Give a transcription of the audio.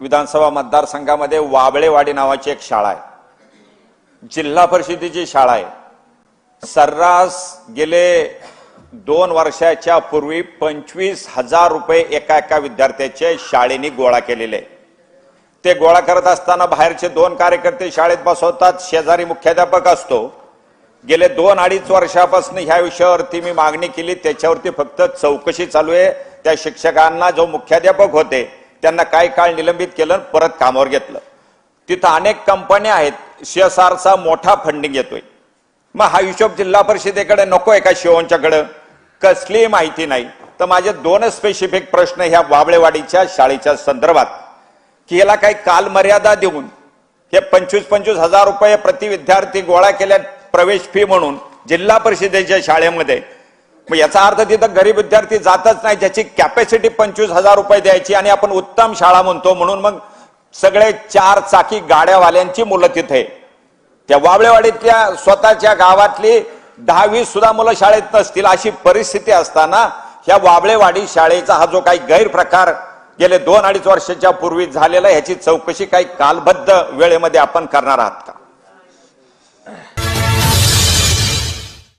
विधानसभा मतदारसंघामध्ये वाबळेवाडी नावाची एक शाळा आहे. जिल्हा परिषदेची शाळा आहे. सर्रास गेले दोन वर्षाच्या पूर्वी पंचवीस हजार रुपये एका एका विद्यार्थ्याचे शाळेने गोळा केलेले. आहे. ते गोळा करत असताना बाहेरचे दोन कार्यकर्ते शाळेत बसवतात शेजारी मुख्याध्यापक असतो. गेले दोन अडीच वर्षापासून ह्या विषयावरती मी मागणी केली त्याच्यावरती फक्त चौकशी चालू आहे. त्या शिक्षकांना जो मुख्याध्यापक होते त्यांना काही काळ निलंबित केलं परत कामावर घेतलं. तिथं अनेक कंपन्या आहेत सीएसआरचा मोठा फंडिंग येतोय. मग हा हिशोब जिल्हा परिषदेकडे नको आहे का शिवणच्याकडं कसलीही माहिती नाही. तर माझे दोनच स्पेसिफिक प्रश्न ह्या वाबळेवाडीच्या शाळेच्या संदर्भात. की याला काही कालमर्यादा देऊन हे पंचवीस पंचवीस हजार रुपये प्रति विद्यार्थी गोळा केल्या प्रवेश फी म्हणून जिल्हा परिषदेच्या शाळेमध्ये मग याचा अर्थ तिथं गरीब विद्यार्थी जातच नाही ज्याची कॅपॅसिटी पंचवीस हजार रुपये द्यायची आणि आपण उत्तम शाळा म्हणतो म्हणून मग सगळे चार चाकी गाड्यावाल्यांची मुलं तिथे. त्या वाबळेवाडीतल्या स्वतःच्या गावातली दहावी सुद्धा मुलं शाळेत नसतील अशी परिस्थिती असताना ह्या वाबळेवाडी शाळेचा हा जो काही गैरप्रकार गेले दोन अडीच वर्षाच्या पूर्वी झालेला ह्याची चौकशी काही कालबद्ध वेळेमध्ये आपण करणार आहात का?